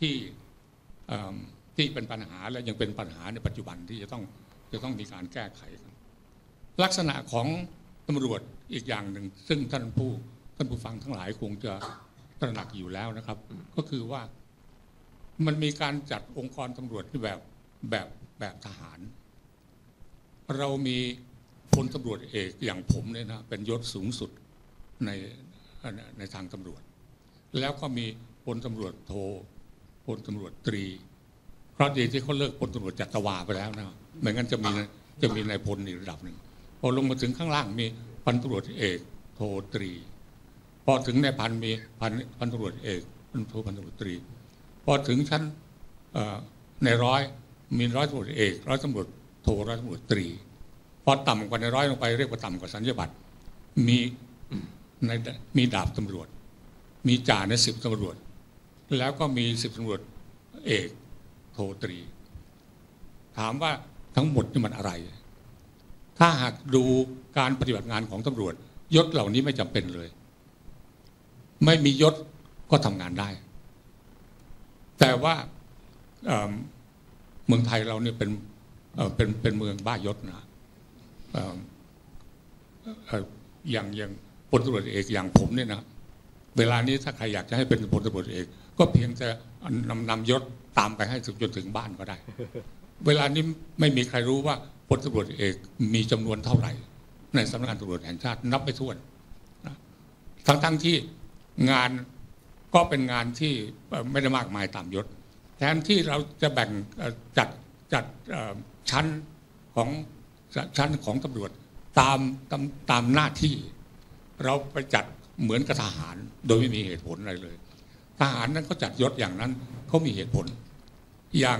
ที่ที่เป็นปัญหาและยังเป็นปัญหาในปัจจุบันที่จะต้องจะต้องมีการแก้ไข ลักษณะของตำรวจอีกอย่างหนึ่ง ซึ่งท่านผู้ท่านผู้ฟังทั้งหลายคงจะตระหนักอยู่แล้วนะครับ ก็คือว่ามันมีการจัดองค์กรตำรวจที่แบบแบบแบบทหาร เรามีพลตำรวจเอกอย่างผมเนี่ยนะเป็นยศสูงสุดในในทางตำรวจ แล้วก็มีพลตำรวจโท พลตำรวจตรี เพราะดีที่เขาเลิกพลตำรวจจัตวาไปแล้วนะไม่งั้นจะมีจะมีนายพลอีกระดับหนึ่งพอลงมาถึงข้างล่างมีพันตำรวจเอกโทตรี พอถึงในพันมีพันพันตำรวจเอกพันโทพันตำรวจตรี พอถึงชั้นในร้อยมีร้อยตำรวจเอกร้อยตำรวจโทร้อยตำรวจตรี พอต่ำกว่าในร้อยลงไปเรียกว่าต่ำกว่าสัญญาบัตรมีในมีดาบตำรวจ มีจ่าในสิบตำรวจ แล้วก็มีสิบตำรวจเอกโทตรี ถามว่าทั้งหมดนี่มันอะไร ถ้าหากดูการปฏิบัติงานของตำรวจ ยศเหล่านี้ไม่จำเป็นเลย ไม่มียศก็ทำงานได้ แต่ว่าเมืองไทยเราเนี่ยเป็นเป็นเป็นเมืองบ้ายศนะเอ่อเอ่ออย่างอย่างพลตำรวจเอกอย่างผมเนี่ยนะเวลานี้ถ้าใครอยากจะให้เป็นพลตำรวจเอก ก็เพียงจะนำนำยศตามไปให้ถึงจนถึงบ้านก็ได้ เวลานี้ไม่มีใครรู้ว่าพลตำรวจเอกมีจำนวนเท่าไหร่ ในสำนักงานตำรวจแห่งชาตินับไม่ถ้วนทั้งทั้งที่งานก็เป็นงานที่ไม่ได้มากมายตามยศ แทนที่เราจะแบ่งจัดจัดชั้นของชั้นของตำรวจตามตามตามหน้าที่ เราไปจัดเหมือนกับทหาร โดยไม่มีเหตุผลอะไรเลย ทหารนั้นเขาจัดยศอย่างนั้นเขามีเหตุผล อย่าง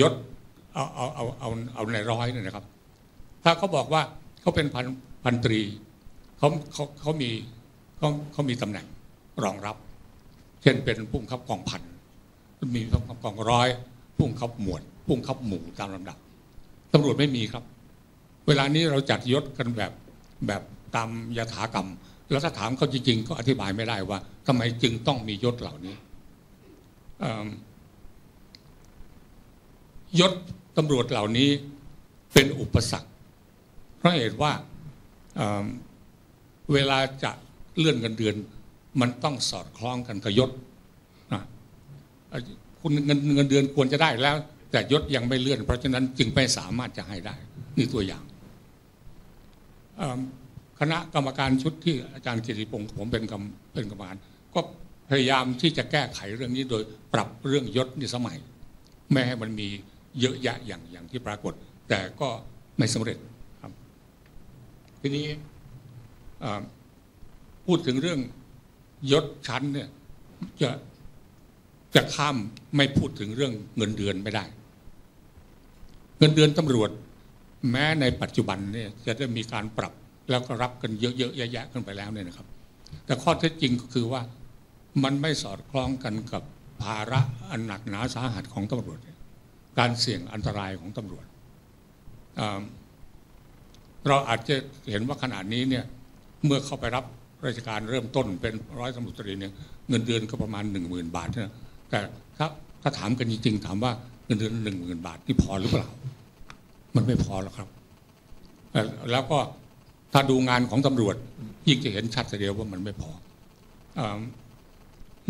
ยศเอาเอาเอาเอาเอาในร้อยเนี่ยนะครับ ถ้าเขาบอกว่าเขาเป็นพันพันตรีเขาเขาเขามีเขาเขามีตำแหน่งรองรับ เช่นเป็นผู้บังคับกองพันมีผู้บังคับกองร้อยผู้บังคับหมวดผู้บังคับหมู่ตามลำดับตำรวจไม่มีครับ เวลานี้เราจัดยศกันแบบแบบตามยถากรรม แล้วถ้าถามเขาจริงๆ ก็อธิบายไม่ได้ว่าทำไมจึงต้องมียศเหล่านี้ยศตำรวจเหล่านี้เป็นอุปสรรค เพราะเหตุว่าเเวลาจะเลื่อนเงินเดือน มันต้องสอดคล้องกันกับยศคุณเงินเงินเดือนควรจะได้แล้ว แต่ยศยังไม่เลื่อน เพราะฉะนั้นจึงไม่สามารถจะให้ได้ นี่ตัวอย่าง คณะกรรมการชุดที่อาจารย์กิติพงศ์ผมเป็นกรรมเป็นกรรมการก็พยายามที่จะแก้ไขเรื่องนี้โดยปรับเรื่องยศนี่สมัยไม่ให้มันมีเยอะแยะอย่างอย่างที่ปรากฏ แต่ก็ไม่สำเร็จครับ ทีนี้พูดถึงเรื่องยศชั้นเนี่ยจะจะข้ามไม่พูดถึงเรื่องเงินเดือนไม่ได้ เงินเดือนตำรวจ แม้ในปัจจุบันเนี่ยจะได้มีการปรับ แล้วก็รับกันเยอะๆแยะๆขึ้นไปแล้วเนี่ยนะครับ แต่ข้อเท็จจริงก็คือว่ามันไม่สอดคล้องกันกับภาระอันหนักหนาสาหัสของตำรวจ การเสี่ยงอันตรายของตำรวจ เราอาจจะเห็นว่าขนาดนี้เนี่ยเมื่อเข้าไปรับราชการเริ่มต้นเป็นร้อยตำรวจตรีเนี่ยเงินเดือนก็ประมาณหนึ่งหมื่นบาทนะแต่ถ้าถ้าถามกันจริงๆ ถามว่าเงินเดือนหนึ่งหมื่นบาทนี่พอหรือเปล่า มันไม่พอหรอกครับ แล้วก็ ถ้าดูงานของตำรวจ ยิ่งจะเห็นชัดเสียว่ามันไม่พอเอ่อ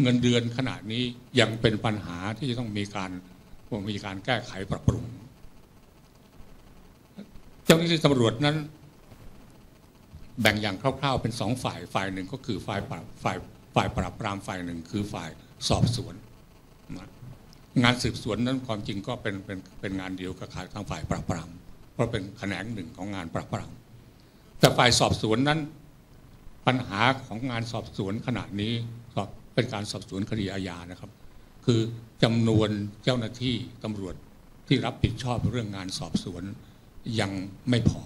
เงินเดือนขนาดนี้ยังเป็นปัญหาที่จะต้องมีการมีการแก้ไขปรับปรุง เจ้าหน้าที่ตำรวจนั้น แบ่งอย่างคร่าวๆ เป็นสองฝ่ายฝ่ายหนึ่งก็คือฝ่ายปราบฝ่ายฝ่ายปราบปรามฝ่ายหนึ่งคือฝ่ายสอบสวนนะงานสืบสวนนั้นความจริงก็เป็นเป็นเป็นงานเดียวกับทางฝ่ายปราบปรามเพราะเป็นแขนงหนึ่งของงานปราบปราม แต่ฝ่ายสอบสวนนั้น ปัญหาของงานสอบสวนขณะนี้สอบเป็นการสอบสวนคดีอาญานะครับ คือจำนวนเจ้าหน้าที่ตำรวจที่รับผิดชอบเรื่องงานสอบสวนยังไม่พอ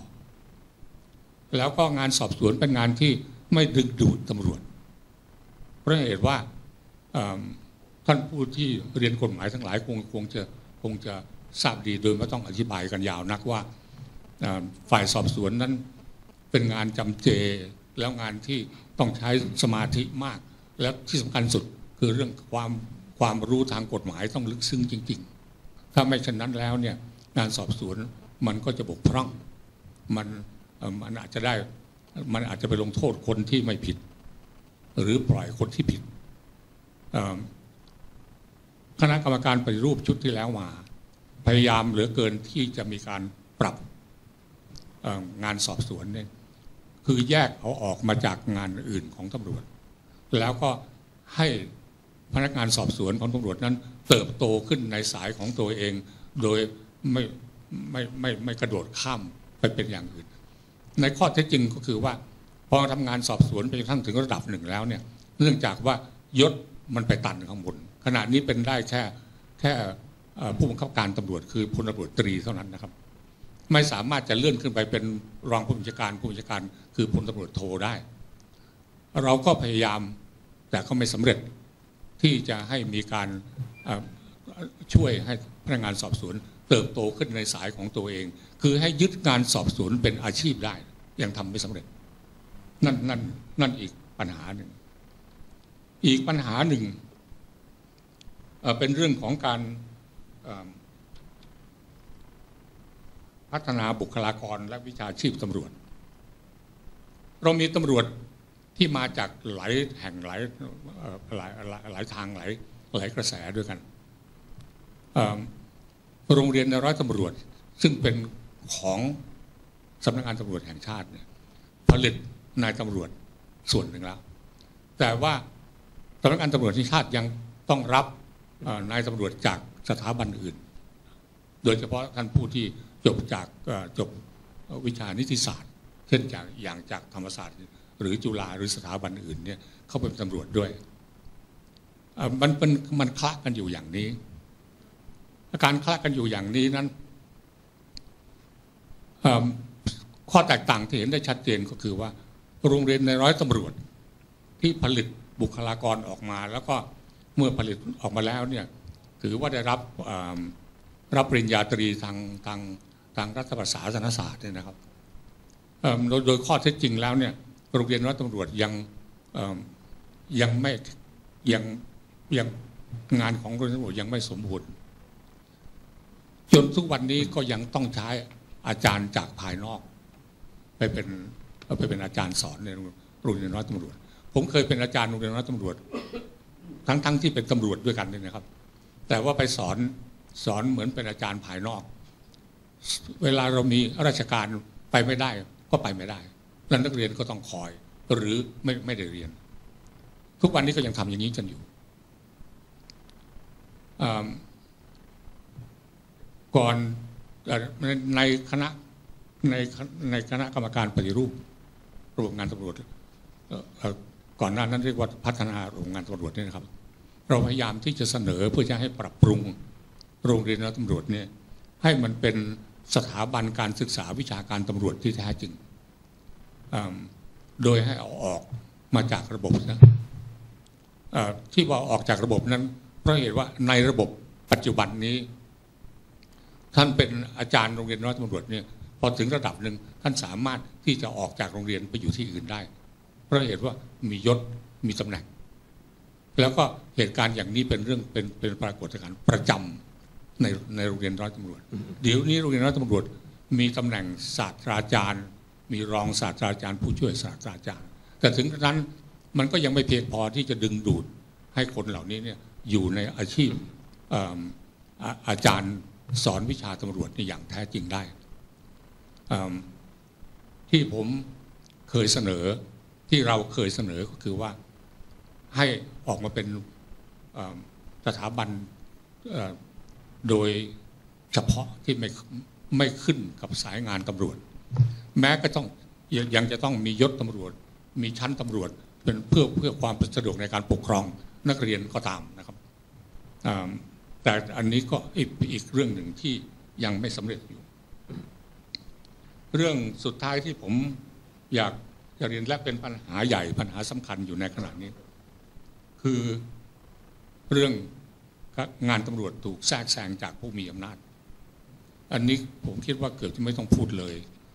แล้วก็งานสอบสวนเป็นงานที่ไม่ดึงดูดตำรวจ เพราะเหตุว่าท่านผู้ที่เรียนกฎหมายทั้งหลายคงคงจะคงจะทราบดีโดยไม่ต้องอธิบายกันยาวนักว่าฝ่ายสอบสวนนั้น เป็นงานจำเจ แล้วงานที่ต้องใช้สมาธิมาก และที่สำคัญสุดคือเรื่องความความรู้ทางกฎหมายต้องลึกซึ้งจริง ๆ ถ้าไม่เช่นนั้นแล้วเนี่ยงานสอบสวนมันก็จะบกพร่อง มันมันอาจจะได้มันอาจจะไปลงโทษคนที่ไม่ผิด หรือปล่อยคนที่ผิดคณะกรรมการปฏิรูปชุดที่แล้วมา พยายามเหลือเกินที่จะมีการปรับงานสอบสวนเนี่ย คือแยกเอาออกมาจากงานอื่นของตำรวจ แล้วก็ให้พนักงานสอบสวนของตำรวจนั้น เติบโตขึ้นในสายของตัวเอง โดยไม่ไม่ไม่ไม่กระโดดข้ามไปเป็นอย่างอื่น ในข้อเท็จจริงก็คือว่าพอทำงานสอบสวนไปกระทั่งถึงระดับหนึ่งแล้วเนี่ยเนื่องจากว่ายศมันไปตันข้างบนขณะนี้เป็นได้แค่แค่ผู้บังคับการตำรวจคือพลตำรวจตรีเท่านั้นนะครับ ไม่สามารถจะเลื่อนขึ้นไปเป็นรองผู้บัญชาการผู้บัญชาการคือพลตำรวจโทได้ เราก็พยายามแต่ก็ไม่สำเร็จที่จะให้มีการช่วยให้พนักงานสอบสวน เติบโตขึ้นในสายของตัวเอง คือให้ยึดงานสอบสวนเป็นอาชีพได้ ยังทำไม่สำเร็จ นั่นนั่นนั่นอีกปัญหาหนึ่ง อีกปัญหาหนึ่งเป็นเรื่องของการ พัฒนาบุคลากรและวิชาชีพตำรวจ เรามีตำรวจที่มาจากหลายแห่งหลายหลายหลายหลายทางหลายหลายกระแสด้วยกัน โรงเรียนในร้อยตำรวจซึ่งเป็นของสำนักงานตำรวจแห่งชาติเนี่ยผลิตนายตำรวจส่วนหนึ่งแล้ว แต่ว่าสำนักงานตำรวจแห่งชาติยังต้องรับนายตำรวจจากสถาบันอื่น โดยเฉพาะท่านผู้ที่ จบจากจบวิชานิติศาสตร์ เช่นจากอย่างจากธรรมศาสตร์ หรือจุฬาหรือสถาบันอื่นเนี่ยเข้าไปเป็นตำรวจด้วยมันเป็นมันคละกันอยู่อย่างนี้การคละกันอยู่อย่างนี้นั้นข้อแตกต่างที่เห็นได้ชัดเจนก็คือว่า โรงเรียนในร้อยตำรวจที่ผลิตบุคลากรออกมา แล้วก็เมื่อผลิตออกมาแล้วเนี่ยถือว่าได้รับรับปริญญาตรีทางทาง ทางรัฐประศาสนศาสตร์เนี่ยนะครับโดยข้อเท็จจริงแล้วเนี่ยโรงเรียนร้อยตำรวจยังยังไม่ยังยังงานของโรงเรียนตำรวจยังไม่สมบูรณ์จนทุกวันนี้ก็ยังต้องใช้อาจารย์จากภายนอก ไปเป็นไปเป็นอาจารย์สอนในโรงเรียนร้อยตำรวจ ผมเคยเป็นอาจารย์โรงเรียนร้อยตำรวจ ทั้งทั้งที่เป็นตำรวจด้วยกันเนี่ยนะครับ แต่ว่าไปสอนสอนเหมือนเป็นอาจารย์ภายนอก เวลาเรามีราชการไปไม่ได้ก็ไปไม่ได้แล้วนักเรียนก็ต้องคอย หรือไม่ไม่ได้เรียน ทุกวันนี้ก็ยังทำอย่างนี้กันอยู่ก่อนในคณะในในคณะกรรมการปฏิรูประบบงานตำรวจก่อนหน้านั้นเรียกว่าพัฒนาระบบงานตำรวจเนี่ยนะครับ เราพยายามที่จะเสนอเพื่อจะให้ปรับปรุงโรงเรียนตำรวจเนี่ยให้มันเป็น สถาบันการศึกษาวิชาการตำรวจที่แท้จริง โดยให้เอาออกมาจากระบบนะที่ว่าออกจากระบบนั้น เพราะเหตุว่าในระบบปัจจุบันนี้ ท่านเป็นอาจารย์โรงเรียนร้อยตำรวจเนี่ยพอถึงระดับหนึ่งท่านสามารถที่จะออกจากโรงเรียนไปอยู่ที่อื่นได้ เพราะเหตุว่ามียศมีตำแหน่ง แล้วก็เหตุการณ์อย่างนี้เป็นเรื่องเป็นเป็นปรากฏการณ์ประจำ ในในโรงเรียนร้อยตำรวจ เดี๋ยวนี้โรงเรียนร้อยตำรวจ มีตำแหน่งศาสตราจารย์ มีรองศาสตราจารย์ ผู้ช่วยศาสตราจารย์ แต่ถึงกระนั้นมันก็ยังไม่เพียงพอที่จะดึงดูดให้คนเหล่านี้เนี่ยอยู่ในอาชีพเอิ่มอาอาจารย์สอนวิชาตำรวจในอย่างแท้จริงได้เอิ่มที่ผมเคยเสนอที่เราเคยเสนอก็คือว่าให้ออกมาเป็นเอิ่มสถาบันเอ่อ โดยเฉพาะที่ไม่ไม่ขึ้นกับสายงานตำรวจ แม้ก็ต้องยังจะต้องมียศตำรวจ มีชั้นตำรวจเป็นเพื่อเพื่อความสะดวกในการปกครองนักเรียนก็ตามนะครับแต่อันนี้ก็อีกอีกเรื่องหนึ่งที่ยังไม่สำเร็จอยู่ เรื่องสุดท้ายที่ผมอยากจะเรียนและเป็นปัญหาใหญ่ปัญหาสำคัญอยู่ในขณะนี้ คือเรื่อง งานตำรวจถูกแทรกแซงจากผู้มีอำนาจ อันนี้ผมคิดว่าเกือบจะไม่ต้องพูดเลย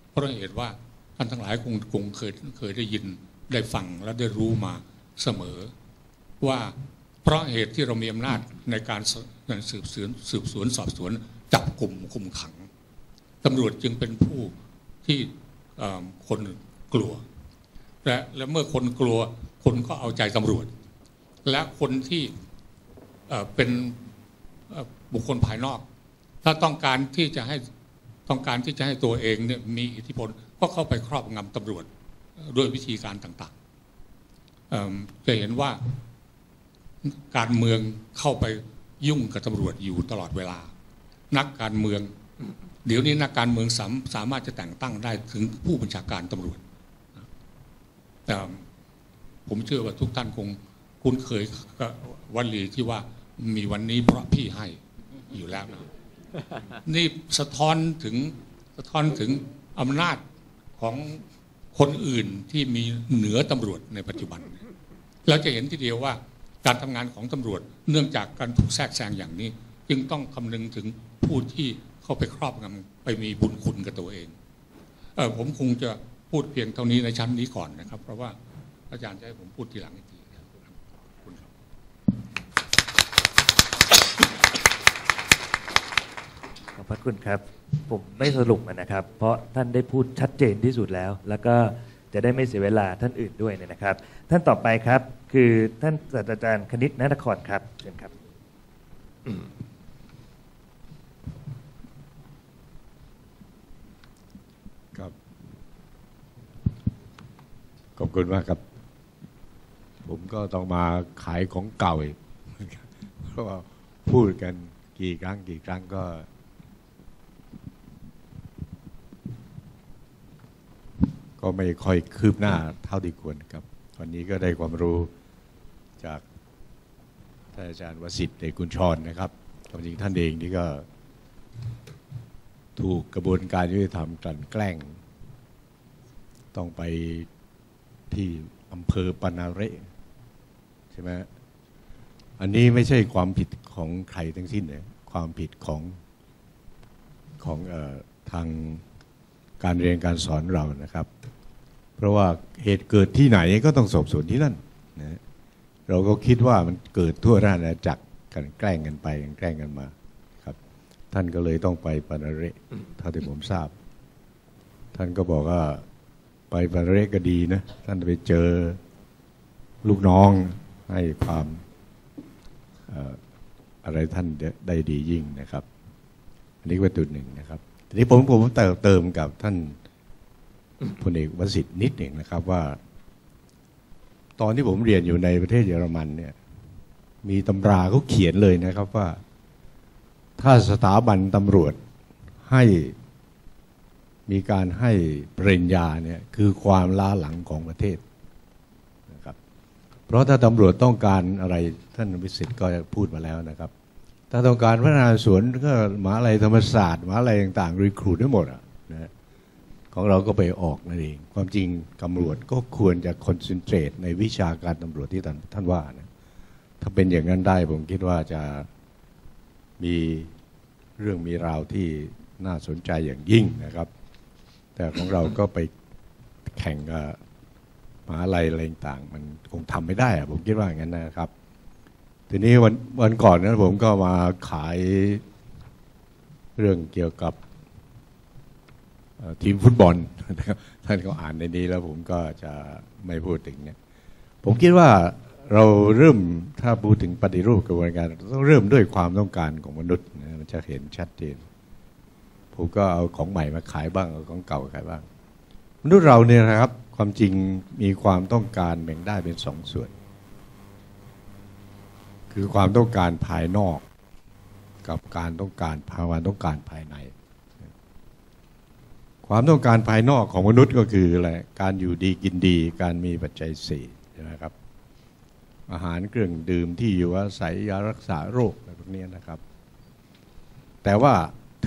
เพราะเหตุว่าท่านทั้งหลายคงคงเคยเคยได้ยินได้ฟังและได้รู้มาเสมอ ว่าเพราะเหตุที่เรามีอำนาจในการสืบสวนสืบสวนสอบสวนจับกลุ่มคุมขังตำรวจจึงเป็นผู้ที่คนกลัว และและเมื่อคนกลัวคนก็เอาใจตำรวจ และคนที่ เป็นบุคคลภายนอก ถ้าต้องการที่จะให้ต้องการที่จะให้ตัวเองเนี่ยมีอิทธิพลก็เข้าไปครอบงำตำรวจด้วยวิธีการต่างๆจะเห็นว่าการเมืองเข้าไปยุ่งกับตำรวจอยู่ตลอดเวลา นักการเมือง เดี๋ยวนี้นักการเมืองสามสามารถจะแต่งตั้งได้ถึงผู้บัญชาการตำรวจแต่ผมเชื่อว่าทุกท่านคง คุ้นเคยกับวันลีที่ว่ามีวันนี้เพราะพี่ให้อยู่แล้วนะนี่สะท้อนถึงสะท้อนถึงอำนาจของคนอื่นที่มีเหนือตำรวจในปัจจุบัน เราจะเห็นทีเดียวว่าการทำงานของตำรวจเนื่องจากการถูกแทรกแซงอย่างนี้ จึงต้องคำนึงถึงผู้ที่เข้าไปครอบงำไปมีบุญคุณกับตัวเองเออผมคงจะพูดเพียงเท่านี้ในชั้นนี้ก่อนนะครับ เพราะว่าอาจารย์จะให้ผมพูดทีหลังอีกทีคุณครับขอบพระ คุณครับ ผมไม่สรุปนะครับ เพราะท่านได้พูดชัดเจนที่สุดแล้ว แล้วก็จะได้ไม่เสียเวลาท่านอื่นด้วยเนะครับ ท่านต่อไปครับคือท่านศาสตราจารย์คณิตนัทครครับเชิญครับครับ ขอบคุณมากครับ ผมก็ต้องมาขายของเก่าอีกเพราะว่าพูดกันกี่ครั้งกี่ครั้งก็ ก็ไม่ค่อยคืบหน้าเท่าที่ควรครับ วันนี้ก็ได้ความรู้จากท่านอาจารย์วสิทธิ์เดกุลชรนะครับความจริงท่านเองนี่ก็ถูกกระบวนการยุติธรรมกลั่นแกล้ง ต้องไปที่อำเภอปานาเระใช่ไหมอันนี้ไม่ใช่ความผิดของใครทั้งสิ้นเลยความผิดของของออทางการเรียนการสอนเรานะครับ เพราะว่าเหตุเกิดที่ไหนก็ต้องสอบสวนที่นั่นนะเราก็คิดว่ามันเกิดทั่วราชอาณาจักรกันแกล้งกันไปกันแกล้งกันมาครับ ท่านก็เลยต้องไปปานาเระเท่าที่ผมทราบ ท่านก็บอกว่าไปปานาเระก็ดีนะ ท่านไปเจอลูกน้องให้ความอะไรท่านได้ดียิ่งนะครับ อันนี้ว่าจุดหนึ่งนะครับ ทีนี้ผมผมเติมเติมกับท่าน พลเอกวสิทธิ์นิดหนึ่งนะครับว่า ตอนที่ผมเรียนอยู่ในประเทศเยอรมันเนี่ยมีตำราเขาเขียนเลยนะครับว่า ถ้าสถาบันตำรวจให้มีการให้ปริญญาเนี่ยคือความล้าหลังของประเทศนะครับเพราะถ้าตำรวจต้องการอะไรท่านวิสิทธิ์ก็พูดมาแล้วนะครับ ถ้าต้องการพัฒนาสวนก็หมหาลัยธรรมศาสตร์หมหาลัยต่างๆรีครูดได้หมดอะนะ ของเราก็ไปออกนั่นเอง ความจริงตำรวจก็ควรจะคอนเซนเทรตในวิชาการตำรวจที่ท่านท่านว่านะถ้าเป็นอย่างนั้นได้ผมคิดว่าจะมีเรื่องมีราวที่น่าสนใจอย่างยิ่งนะครับ แต่ของเราก็ไปแข่งกับมหาลัยอะไรต่างมันคงทำไม่ได้ผมคิดว่าอย่างนั้นนะครับ ทีนี้วันวันก่อนนั้นผมก็มาขายเรื่องเกี่ยวกับ ทีมฟุตบอลท่านก็อ่านในนี้แล้วผมก็จะไม่พูดถึงเนี่ยผมคิดว่าเราเริ่มถ้าพูดถึงปฏิรูปกระบวนการต้องเริ่มด้วยความต้องการของมนุษย์มันจะเห็นชัดเจนผมก็เอาของใหม่มาขายบ้างเอาของเก่าขายบ้าง มนุษย์เราเนี่ยนะครับ ความจริงมีความต้องการแบ่งได้เป็นสองส่วน คือความต้องการภายนอก กับการต้องการภาวะต้องการภายใน ความต้องการภายนอกของมนุษย์ก็คืออะไรการอยู่ดีกินดี การมีปัจจัยสี่ใช่ไหมครับ อาหารเครื่องดื่มที่อยู่อาศัยยารักษาโรคอะไรพวกนี้นะครับ แต่ว่า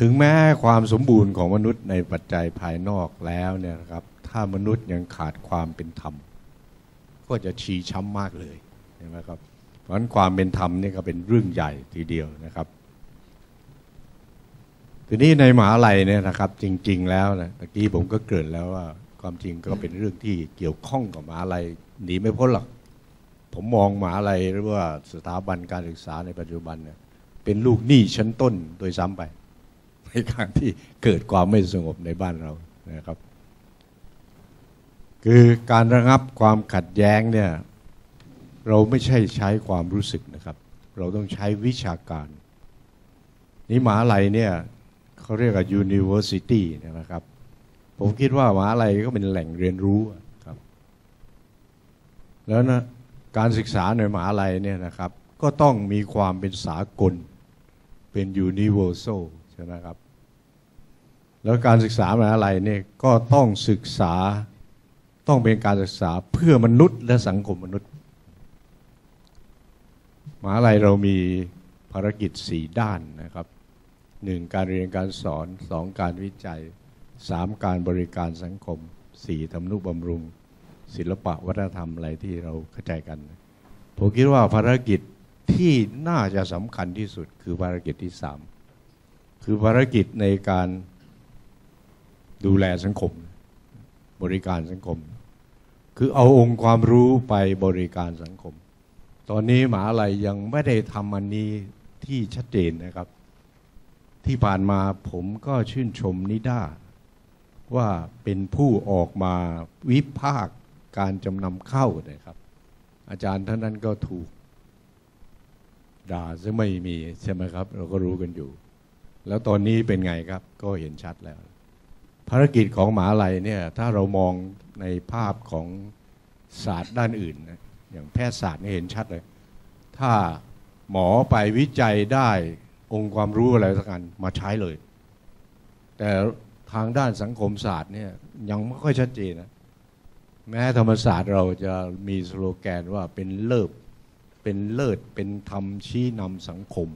ถึงแม้ความสมบูรณ์ของมนุษย์ในปัจจัยภายนอกแล้วเนี่ยนะครับ ถ้ามนุษย์ยังขาดความเป็นธรรม ก็จะชีช้ำมากเลยใช่ไหมครับเพราะฉะนั้นความเป็นธรรมนี่ก็เป็นเรื่องใหญ่ทีเดียวนะครับ ทีนี้ในมหาลัยเนี่ยนะครับ จริง ๆ แล้วนะตะกี้ผมก็เกิดแล้วว่า ความจริงก็เป็นเรื่องที่เกี่ยวข้องกับมหาลัยหนีไม่พ้นหรอกผมมองมหาลัยหรือว่าสถาบันการศึกษาในปัจจุบันเนี่ยเป็นลูกหนี้ชั้นต้นโดยซ้ำไป ในการที่เกิดความไม่สงบในบ้านเรานะครับ คือการระงับความขัดแย้งเนี่ยเราไม่ใช่ใช้ความรู้สึกนะครับ เราต้องใช้วิชาการนี่มหาลัยเนี่ย เขาเรียกว่า university นะครับ ผมคิดว่ามหาลัยก็เป็นแหล่งเรียนรู้ครับ แล้วนะการศึกษาในมหาลัยเนี่ยนะครับ ก็ต้องมีความเป็นสากลเป็น universal ใช่ไหมครับ แล้วการศึกษามหาลัยเนี่ยก็ต้องศึกษาต้องเป็นการศึกษาเพื่อมนุษย์และสังคมมนุษย์มหาลัยเรามีภารกิจสี่ด้านนะครับ หนึ่งการเรียนการสอนสองการวิจัยสามการบริการสังคมสี่ทำนุบำรุง ศิลปะวัฒนธรรมอะไรที่เราเข้าใจกัน ผมคิดว่าภารกิจที่น่าจะสำคัญที่สุดคือภารกิจที่สามคือภารกิจในการดูแลสังคม บริการสังคม คือเอาองค์ความรู้ไปบริการสังคม ตอนนี้หมหาลัยยังไม่ได้ทำอันนี้ที่ชัดเจนนะครับ ที่ผ่านมาผมก็ชื่นชมนิด้าว่าเป็นผู้ออกมาวิพากษ์การจำนำเข้านะครับ อาจารย์ท่านนั้นก็ถูก ด่าซะไม่มีใช่ไหมครับ เราก็รู้กันอยู่ แล้วตอนนี้เป็นไงครับ ก็เห็นชัดแล้ว ภารกิจของหมหาลัยเนี่ย ถ้าเรามองในภาพของศาสตร์ด้านอื่นนะอย่างแพทยศาสตร์นี่เห็นชัดเลย ถ้าหมอไปวิจัยได้ องค์ความรู้อะไรสักอันมาใช้เลย แต่ทางด้านสังคมศาสตร์เนี่ยยังไม่ค่อยชัดเจนนะแม้ธรรมศาสตร์เราจะมีสโลแกนว่าเป็นเลิศเป็นเลิศเป็นธรรมชี้นำสังคม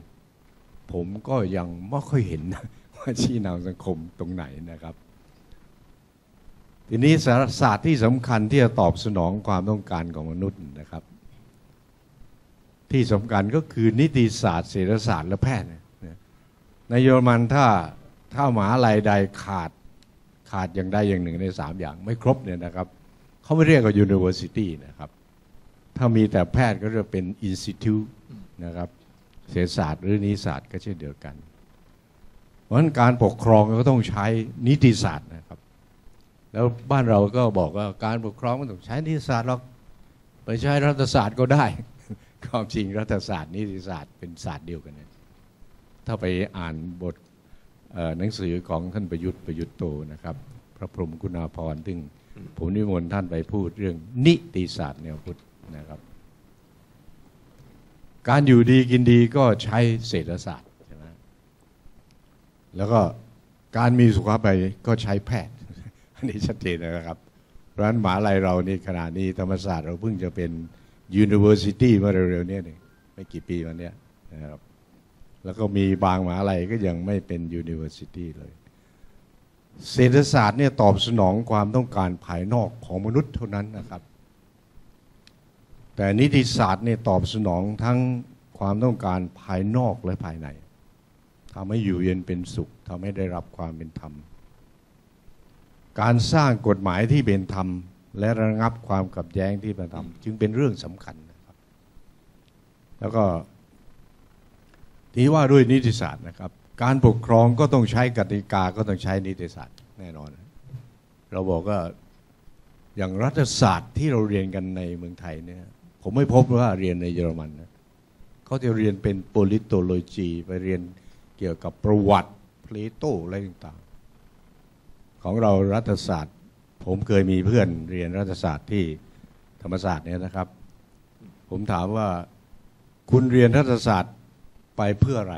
ผมก็ยังไม่ค่อยเห็นนะว่าชี้นำสังคมตรงไหนนะครับ ทีนี้สารศาสตร์ที่สำคัญที่จะตอบสนองความต้องการของมนุษย์นะครับ ที่สำคัญก็คือนิติศาสตร์เศรษฐศาสตร์และแพทย์ ในเยอรมันถ้าถ้าหมหาลัยใดขาดขาดอย่างใดอย่างหนึ่งในสามอย่าง ไม่ครบเนี่ยนะครับเขาไม่เรียกว่า university นะครับ ถ้ามีแต่แพทย์ก็จะเป็น institute นะครับเศรษฐศาสตร์หรือนิติศาสตร์ก็เช่นเดียวกัน เพราะฉะนั้นการปกครองก็ต้องใช้นิติศาสตร์นะครับ แล้วบ้านเราก็บอกว่าการปกครองไม่ต้องใช้นิติศาสตร์หรอกไปใช้รัฐศาสตร์ก็ได้ ความจริงรัฐศาสตร์นิติศาสตร์เป็นศาสตร์เดียวกันนะ ถ้าไปอ่านบทหนังสือของท่านประยุทธ์ประยุทธ์โตนะครับ พระพรหมกุณาภรณ์ซึ่งผมนิมนต์ท่านไปพูดเรื่องนิติศาสตร์แนวพุทธนะครับ การอยู่ดีกินดีก็ใช้เศรษฐศาสตร์ใช่ไหมแล้วก็การมีสุขภาพไปก็ใช้แพทย์ อันนี้ชัดเจนนะครับเพราะฉะนั้นหมหาลัยเรานี่ขณะนี้ธรรมศาสตร์เราเพิ่งจะเป็น University เมื่อเร็วๆนี้เองไม่กี่ปีมาเนี้ยนะครับ แล้วก็มีบางมหาลัยก็ยังไม่เป็น University เลย เศรษฐศาสตร์เนี่ยตอบสนองความต้องการภายนอกของมนุษย์เท่านั้นนะครับ แต่นิติศาสตร์เนี่ยตอบสนองทั้งความต้องการภายนอกและภายในทำให้อยู่เย็นเป็นสุขทำให้ได้รับความเป็นธรรม การสร้างกฎหมายที่เป็นธรรม และระงับความขัดแย้งที่เป็นธรรม จึงเป็นเรื่องสำคัญนะครับ แล้วก็ ที่ว่าด้วยนิติศาสตร์นะครับ การปกครองก็ต้องใช้กติกาก็ต้องใช้นิติศาสตร์แน่นอน เราบอกว่าอย่างรัฐศาสตร์ที่เราเรียนกันในเมืองไทยเนี่ย ผมไม่พบว่าเรียนในเยอรมันนะเขาจะเรียนเป็น politology ไปเรียนเกี่ยวกับประวัติเพลโตอะไรต่างๆ ของเรารัฐศาสตร์ ผมเคยมีเพื่อนเรียนรัฐศาสตร์ที่ธรรมศาสตร์เนี่ยนะครับ ผมถามว่าคุณเรียนรัฐศาสตร์ ไปเพื่ออะไร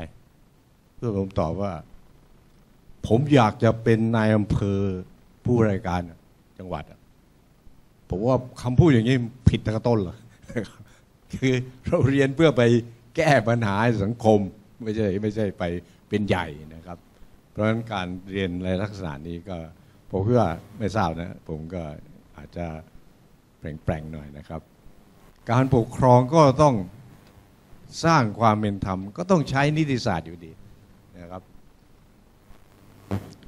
เพื่อผมตอบว่า ผมอยากจะเป็นนายอำเภอผู้รายการจังหวัดผมว่าคำพูดอย่างนี้ผิดตั้งต้นเลยคือเราเรียนเพื่อไปแก้ปัญหาสังคม ไม่ใช่ไม่ใช่ไปเป็นใหญ่นะครับ เพราะฉะนั้นการเรียนในลักษณะนี้ก็ผมคิดว่าไม่ทราบนะ ผมก็อาจจะแปลงๆหน่อยนะครับ การปกครองก็ต้อง สร้างความเป็นธรรม ก็ต้องใช้นิติศาสตร์อยู่ดีนะครับ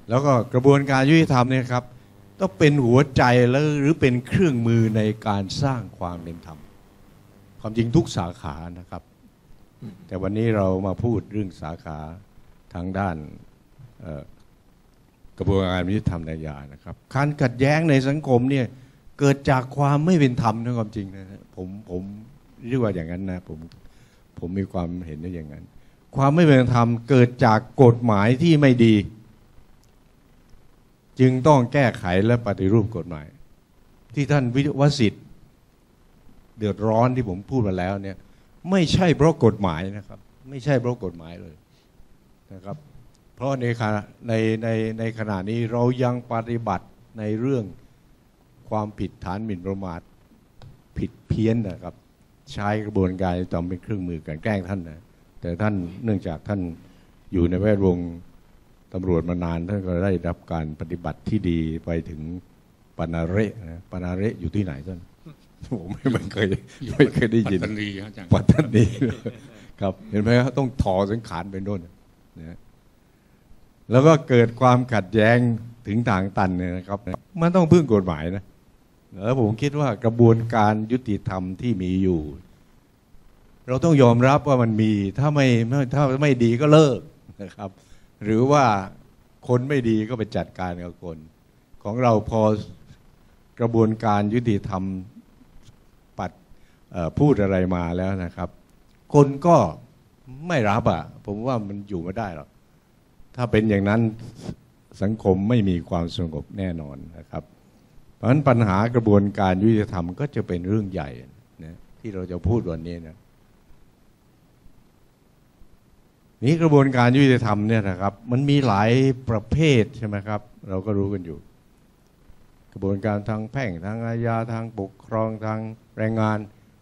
แล้วก็กระบวนการยุติธรรมเนี่ยครับต้องเป็นหัวใจแล้วหรือเป็นเครื่องมือในการสร้างความเป็นธรรม ความจริงทุกสาขานะครับ แต่วันนี้เรามาพูดเรื่องสาขาทางด้านกระบวนการยุติธรรมในยานะครับการขัดแย้งในสังคมเนี่ยเกิดจากความไม่เป็นธรรมนะความจริงนะผมผมเรียกว่าอย่างนั้นนะผม ผมมีความเห็นว่อย่างนั้น ความไม่เป็นธรรมเกิดจากกฎหมายที่ไม่ดี จึงต้องแก้ไขและปฏิรูปกฎหมาย ที่ท่านวิวสิทธิ์เดือดร้อนที่ผมพูดมาแล้วเนี่ย ไม่ใช่เพราะกฎหมายนะครับ ไม่ใช่เพราะกฎหมายเลยนะครับ เพราะในขณะในในในขณะนี้เรายังปฏิบัติในเรื่องความผิดฐานหมิ่นประมาทผิดเพี้ยนนะครับ ใช้กระบวนการจอมเป็นเครื่องมือกลันแกล้งท่านนะแต่ท่านเนื่องจากท่านอยู่ในแวดวงตำรวจมานานท่านก็ได้รับการปฏิบัติที่ดีไปถึงปานาเระนะปานาเระอยู่ที่ไหนท่านผมไม่ไม่เคยไม่เคยได้ยินปัตตานีครับอาจารย์ปัตตานีครับเห็นไหมครับต้องถอสังขารไปโน่นนะแล้วก็เกิดความขัดแย้งถึงทางตันเนี่ยนะครับ มันต้องพึ่งกฎหมายนะ แล้วผมคิดว่ากระบวนการยุติธรรมที่มีอยู่ เราต้องยอมรับว่ามันมีถ้าไม่ถ้าไม่ดีก็เลิกนะครับ หรือว่าคนไม่ดีก็ไปจัดการกับคน ของเราพอกระบวนการยุติธรรมปัดพูดอะไรมาแล้วนะครับ คนก็ไม่รับอะ ผมว่ามันอยู่ไม่ได้หรอกถ้าเป็นอย่างนั้นสังคมไม่มีความสงบแน่นอนนะครับ เพราะฉะนั้นปัญหากระบวนการยุติธรรมก็จะเป็นเรื่องใหญ่นะที่เราจะพูดวันนี้นะนี้กระบวนการยุติธรรมเนี่ยนะครับ มันมีหลายประเภทใช่ไหมครับ เราก็รู้กันอยู่ กระบวนการทางแพ่งทางอาญาทางปกครองทางแรงงาน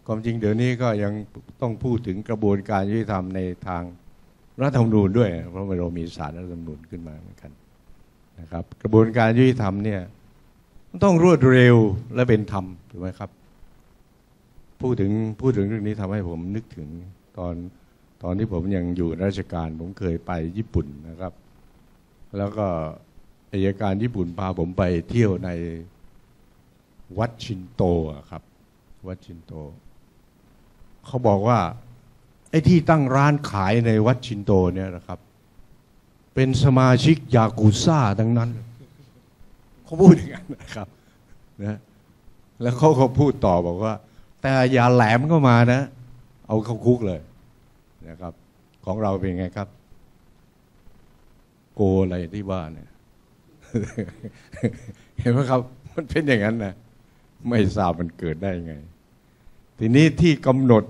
ความจริงเดี๋ยวนี้ก็ยังต้องพูดถึงกระบวนการยุติธรรมในทางรัฐธรรมนูญด้วย เพราะว่าเรามีศาลรัฐธรรมนูญขึ้นมาเหมือนกันนะครับ กระบวนการยุติธรรมเนี่ย ต้องรวดเร็วและเป็นธรรมถูกไหมครับ พูดถึงพูดถึงเรื่องนี้ทำให้ผมนึกถึงตอนตอนที่ผมยังอยู่ราชการ ผมเคยไปญี่ปุ่นนะครับ แล้วก็อายการญี่ปุ่นพาผมไปเที่ยวในวัดชินโตครับ วัดชินโต เขาบอกว่าไอ้ที่ตั้งร้านขายในวัดชินโตเนี่ยนะครับ เป็นสมาชิกยากูซ่าทั้งนั้นเเขาพูดอย่างนั้นนะครับนะแล้วเขาก็พูดต่อบอกว่า แต่อย่าแหลมเข้ามานะ เอาเข้าคุกเลยนะครับ ของเราเป็นไงครับ โกอะไรที่ว่าเนี่ย เห็นไหมครับ มันเป็นอย่างนั้นนะไม่ทราบมันเกิดได้ยังไง ทีนี้ที่กำหนด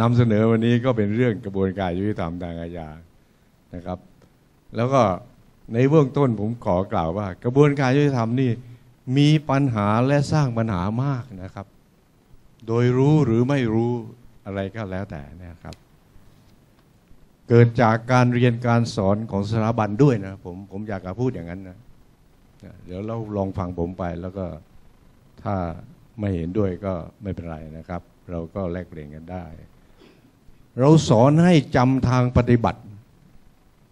นำเสนอวันนี้ก็เป็นเรื่องกระบวนการยุติธรรมทางอาญานะครับ แล้วก็ ในเบื้องต้นผมขอกล่าวว่า กระบวนการยุติธรรมนี่มีปัญหาและสร้างปัญหามากนะครับ โดยรู้หรือไม่รู้อะไรก็แล้วแต่นะครับ เกิดจากการเรียนการสอนของสถาบันด้วยนะผมผมอยากจะพูดอย่างนั้นนะเดี๋ยวเราลองฟังผมไปแล้วก็ถ้าไม่เห็นด้วยก็ไม่เป็นไรนะครับ เราก็แลกเปลี่ยนกันได้ เราสอนให้จำทางปฏิบัติ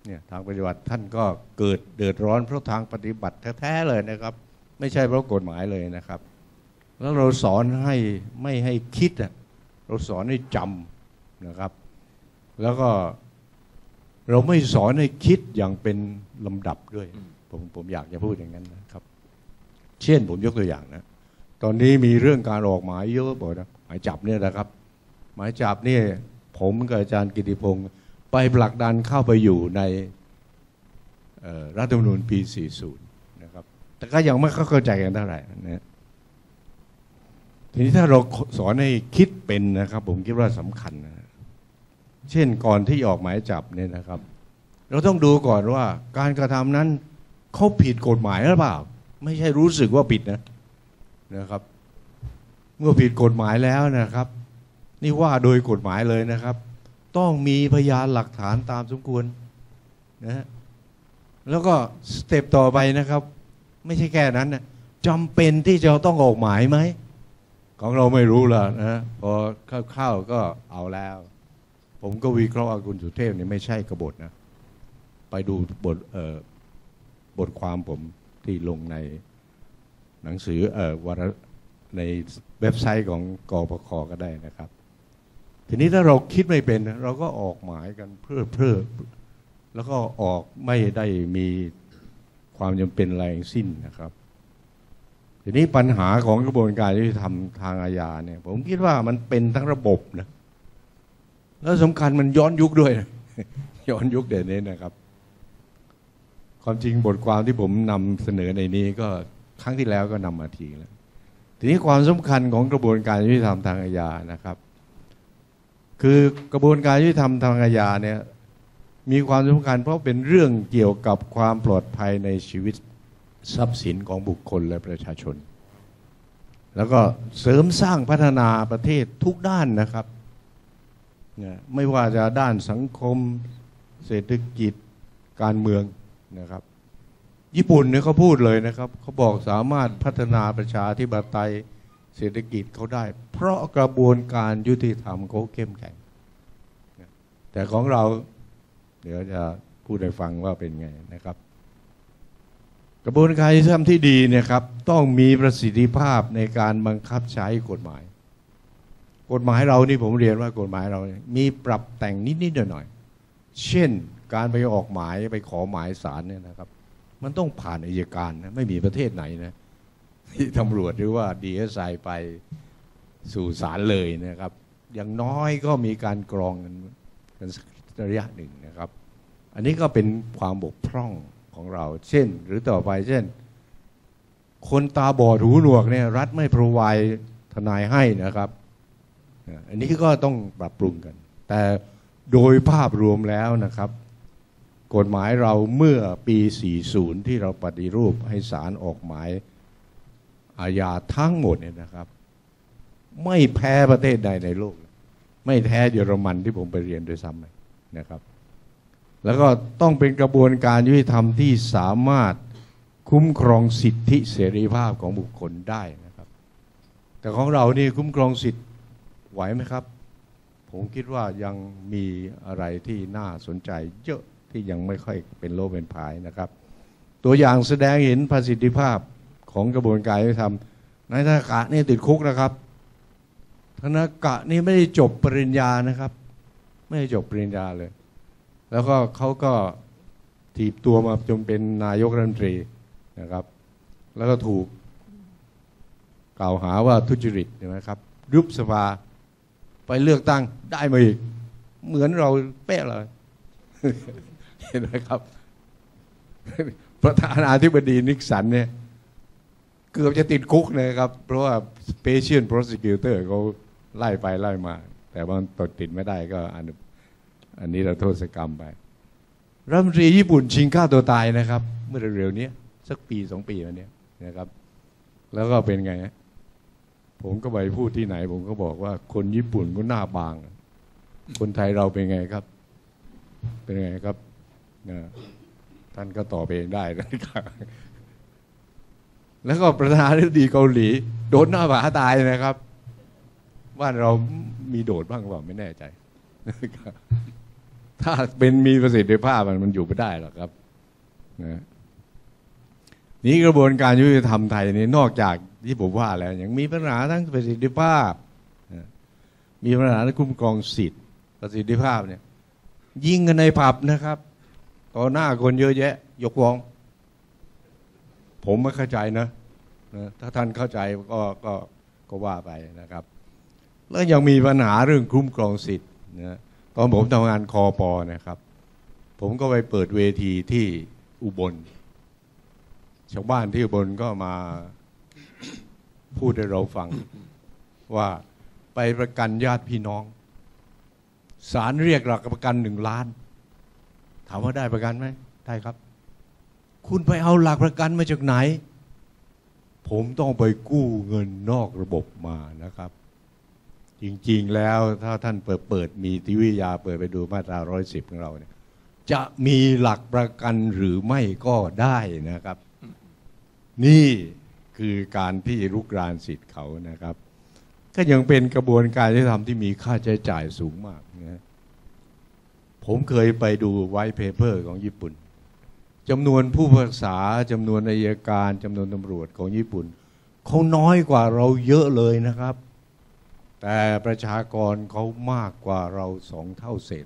เนี่ยทางปฏิบัติท่านก็เกิดเดือดร้อนเพราะทางปฏิบัติแท้ๆเลยนะครับ ไม่ใช่เพราะกฎหมายเลยนะครับ แล้วเราสอนให้ไม่ให้คิดเราสอนให้จำนะครับ แล้วก็เราไม่สอนให้คิดอย่างเป็นลำดับด้วย ผมผมอยากจะพูดอย่างนั้นนะครับ เช่นผมยกตัวอย่างนะ ตอนนี้มีเรื่องการออกหมายเยอะบอกนะหมายจับเนี่ยนะครับ หมายจับเนี่ยผมกับอาจารย์กิติพงศ์ ไปผลักดันเข้าไปอยู่ในรัฐธรรมนูญปี 40 นะครับ แต่ก็ยังไม่เข้าใจกันเท่าไหร่นะทีนี้ถ้าเราสอนให้คิดเป็นนะครับ ผมคิดว่าสำคัญนะเช่นก่อนที่ออกหมายจับเนี่ยนะครับ เราต้องดูก่อนว่าการกระทำนั้นเขาผิดกฎหมายหรือเปล่า ไม่ใช่รู้สึกว่าผิดนะนะครับ เมื่อผิดกฎหมายแล้วนะครับ นี่ว่าโดยกฎหมายเลยนะครับ ต้องมีพยานหลักฐานตามสมควรนะฮะแล้วก็สเต็ปต่อไปนะครับ ไม่ใช่แค่นั้นนะจำเป็นที่จะต้องออกหมายไหม ของเราไม่รู้ละนะพอเข้าๆก็เอาแล้ว ผมก็วิเคราะห์ว่าคุณสุเทพนี่ไม่ใช่กบฏนะ ไปดูบทเอ่อบทความผมที่ลงในหนังสือเอ่อวารในเว็บไซต์ของกอปคก็ได้นะครับ ทีนี้ถ้าเราคิดไม่เป็น เราก็ออกหมายกันเพื่อเพื่อแล้วก็ออกไม่ได้มีความจำเป็นอะไรสิ้นนะครับ ทีนี้ปัญหาของกระบวนการยุติธรรมทางอาญาเนี่ย ผมคิดว่ามันเป็นทั้งระบบนะแล้วสำคัญมันย้อนยุคด้วยนะย้อนยุคเดี๋ยวนี้นะครับ ความจริงบทความที่ผมนำเสนอในนี้ก็ครั้งที่แล้วก็นำมาทีแล้วทีนี้ความสำคัญของกระบวนการยุติธรรมทางอาญานะครับ คือกระบวนการยุติธรรมทางอาญาเนี่ยมีความสำคัญเพราะเป็นเรื่องเกี่ยวกับความปลอดภัยในชีวิตทรัพย์สินของบุคคลและประชาชน แล้วก็เสริมสร้างพัฒนาประเทศทุกด้านนะครับไม่ว่าจะด้านสังคม เศรษฐกิจการเมืองนะครับ ญี่ปุ่นเนี่ยเขาพูดเลยนะครับเขาบอกสามารถพัฒนาประชาธิปไตย เศรษฐกิจเขาได้ เพราะกระบวนการยุติธรรมเขาเข้มแข็ง แต่ของเราเดี๋ยวจะพูดให้ฟังว่าเป็นไงนะครับ กระบวนการยุติธรรมที่ดีเนี่ยครับ ต้องมีประสิทธิภาพในการบังคับใช้กฎหมาย กฎหมายเรานี่ผมเรียนว่ากฎหมายเรา มีปรับแต่งนิดๆหน่อยๆเช่นการไปออกหมายไปขอหมายสารเนี่ยนะครับ มันต้องผ่านอายการนะไม่มีประเทศไหนนะ ที่ตำรวจหรือว่าดีเอสไอไปสู่ศาลเลยนะครับ อย่างน้อยก็มีการกรองกันกันสักระยะหนึ่งนะครับ อันนี้ก็เป็นความบกพร่องของเรา เช่น หรือต่อไปเช่น คนตาบอดหูหนวกเนี่ยรัฐไม่พรวายทนายให้นะครับ อันนี้ก็ต้องปรับปรุงกัน แต่โดยภาพรวมแล้วนะครับ กฎหมายเราเมื่อปี 40 ที่เราปฏิรูปให้ศาลออกหมาย อาญาทั้งหมดเนี่ยนะครับ ไม่แพ้ประเทศใดในโลก ไม่แพ้เยอรมันที่ผมไปเรียนด้วยซ้ำไปนะครับ แล้วก็ต้องเป็นกระบวนการยุติธรรมที่สามารถคุ้มครองสิทธิเสรีภาพของบุคคลได้นะครับ แต่ของเรานี่คุ้มครองสิทธิ์ไหวไหมครับ ผมคิดว่ายังมีอะไรที่น่าสนใจเยอะที่ยังไม่ค่อยเป็นโลเป็นพายนะครับ ตัวอย่างแสดงเห็นประสิทธิภาพ ของกระบวนการยุติธรรมนายธนากะนี่ติดคุกนะครับ ธนากะนี่ไม่ได้จบปริญญานะครับ ไม่ได้จบปริญญาเลย แล้วก็เขาก็ถีบตัวมาจนเป็นนายกรัฐมนตรีนะครับ แล้วก็ถูกกล่าวหาว่าทุจริตใช่ไหมครับยุบสภาไปเลือกตั้งได้มาอีก เหมือนเราเป๊ะเลยเห็นไหมครับ ประธานาธิบดีนิกสันเนี่ย เกือบจะติดคุกนะครับ เพราะว่า special prosecutor เขาไล่ไปไล่มา แต่ว่าตดติดไม่ได้ก็อันอันนี้เราโทษกรรมไปรัฐมนตรีญี่ปุ่นชิงฆ่าตัวตายนะครับ เมื่อเร็วๆนี้สักปีสองปีมาเนี้ยนะครับ แล้วก็เป็นไงฮะผมก็ไปพูดที่ไหน ผมก็บอกว่าคนญี่ปุ่นก็หน้าบาง คนไทยเราเป็นไงครับ เป็นไงครับนะท่านก็ตอบเองได้นะครับ แล้วก็ประธานาธิบดีเกาหลี โดนหน้าผาตายนะครับบ้านเรามีโดดบ้างหรือเปล่าไม่แน่ใจ ถ้าเป็นมีประสิทธิภาพมันมันอยู่ไม่ได้หรอกครับนะนี่กระบวนการยุติธรรมไทยนี่นอกจากที่ผมว่าแล้ว ยังมีปัญหาทั้งประสิทธิภาพ มีปัญหาในคุ้มครองสิทธิประสิทธิภาพเนี่ย ยิงกันในผับนะครับ ต่อหน้าคนเยอะแยะ ยกฟ้อง ผมไม่เข้าใจนะนะถ้าท่านเข้าใจก็ก็ก็ว่าไปนะครับ แล้วยังมีปัญหาเรื่องคุ้มครองสิทธิ์นะตอนผมทำงานคอปอนะครับ ผมก็ไปเปิดเวทีที่อุบลชาวบ้านที่อุบลก็มาพูดให้เราฟังว่าไปประกันญาติพี่น้องศาลเรียกหลักประกันหนึ่งล้าน ถามว่าได้ประกันไหมได้ครับ คุณไปเอาหลักประกันมาจากไหน ผมต้องไปกู้เงินนอกระบบมานะครับ จริงๆแล้วถ้าท่านเปิดเปิดมีทีวิยาเปิดไปดูมาตราร้อยสิบของเราเนี่ยจะมีหลักประกันหรือไม่ก็ได้นะครับ นี่คือการที่รุกรานสิทธิ์เขานะครับ ก็ยังเป็นกระบวนการที่ทำที่มีค่าใช้จ่ายสูงมากนะผมเคยไปดูไวท์เพเปอร์ของญี่ปุ่น จำนวนผู้พิพากษาจำนวนอายการจำนวนตำรวจของญี่ปุ่นเขาน้อยกว่าเราเยอะเลยนะครับ แต่ประชากรเขามากกว่าเราสองเท่าเศษ